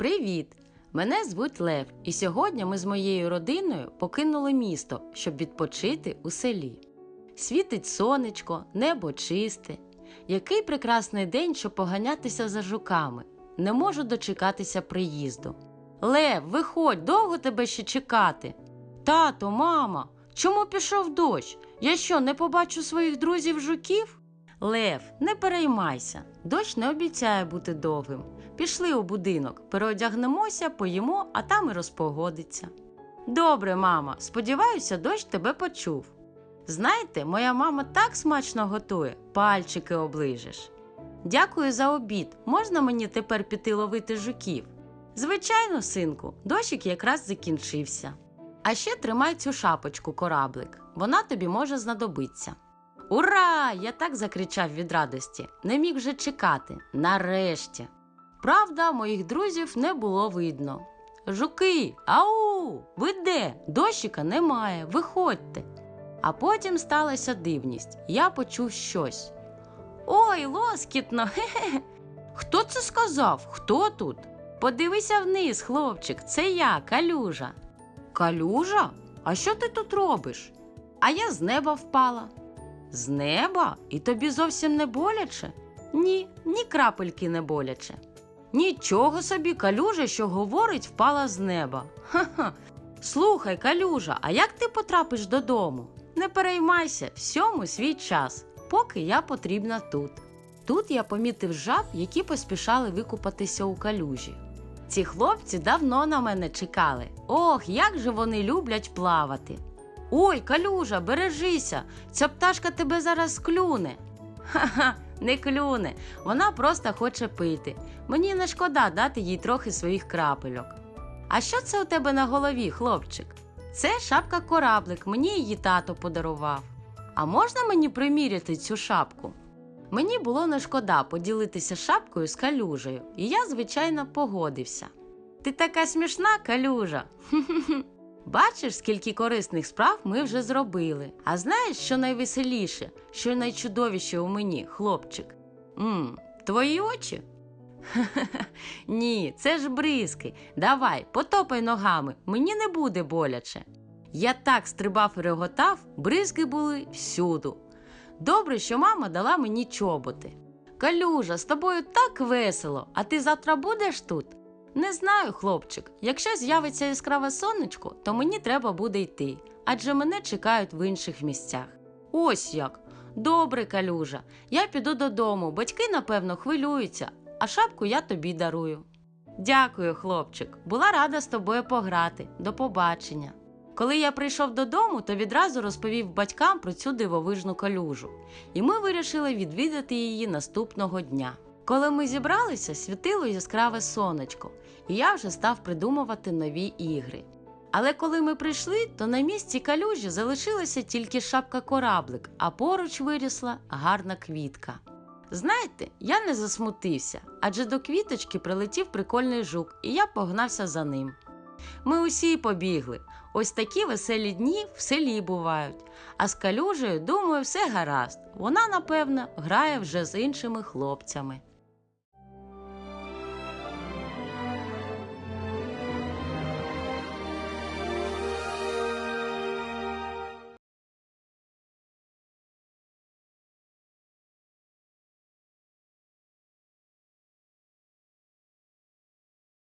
Привіт! Мене звуть Лев, і сьогодні ми з моєю родиною покинули місто, щоб відпочити у селі. Світить сонечко, небо чисте. Який прекрасний день, щоб поганятися за жуками. Не можу дочекатися приїзду. Лев, виходь, довго тебе ще чекати. Тато, мама, чому пішов дощ? Я що, не побачу своїх друзів жуків? Лев, не переймайся, дощ не обіцяє бути довгим. Пішли у будинок, переодягнемося, поїмо, а там і розпогодиться. Добре, мама, сподіваюся, дощ тебе почув. Знаєте, моя мама так смачно готує, пальчики оближеш. Дякую за обід. Можна мені тепер піти ловити жуків? Звичайно, синку, дощик якраз закінчився. А ще тримай цю шапочку, кораблик, вона тобі може знадобитися. Ура! Я так закричав від радості, не міг вже чекати. Нарешті. Правда, моїх друзів не було видно. Жуки, ау! Ви де? Дощика немає, виходьте. А потім сталася дивність. Я почув щось. Ой, лоскітно! Хе-хе. Хто це сказав? Хто тут? Подивися вниз, хлопчик, це я, калюжа. Калюжа? А що ти тут робиш? А я з неба впала. З неба? І тобі зовсім не боляче? Ні, ні крапельки не боляче. Нічого собі, калюжа, що говорить, впала з неба. Ха-ха. Слухай, калюжа, а як ти потрапиш додому? Не переймайся, всьому свій час, поки я потрібна тут. Тут я помітив жаб, які поспішали викупатися у калюжі. Ці хлопці давно на мене чекали. Ох, як же вони люблять плавати. Ой, калюжа, бережися, ця пташка тебе зараз клюне. Ха-ха, не клюне. Вона просто хоче пити. Мені не шкода дати їй трохи своїх крапельок. А що це у тебе на голові, хлопчик? Це шапка кораблик, мені її тато подарував. А можна мені приміряти цю шапку? Мені було не шкода поділитися шапкою з калюжею, і я, звичайно, погодився. Ти така смішна, калюжа. Бачиш, скільки корисних справ ми вже зробили. А знаєш, що найвеселіше, що найчудовіше у мені, хлопчик? Мм, твої очі? Ні, це ж бризки. Давай, потопай ногами, мені не буде боляче. Я так стрибав і реготав, бризки були всюду. Добре, що мама дала мені чоботи. Калюжа, з тобою так весело, а ти завтра будеш тут? Не знаю, хлопчик. Якщо з'явиться яскраве сонечко, то мені треба буде йти, адже мене чекають в інших місцях. Ось як. Добре, калюжа. Я піду додому. Батьки, напевно, хвилюються, а шапку я тобі дарую. Дякую, хлопчик. Була рада з тобою пограти. До побачення. Коли я прийшов додому, то відразу розповів батькам про цю дивовижну калюжу, і ми вирішили відвідати її наступного дня. Коли ми зібралися, світило яскраве сонечко, і я вже став придумувати нові ігри. Але коли ми прийшли, то на місці калюжі залишилася тільки шапка кораблик, а поруч вирісла гарна квітка. Знаєте, я не засмутився, адже до квіточки прилетів прикольний жук, і я погнався за ним. Ми усі побігли. Ось такі веселі дні в селі бувають. А з калюжею, думаю, все гаразд. Вона, напевно, грає вже з іншими хлопцями.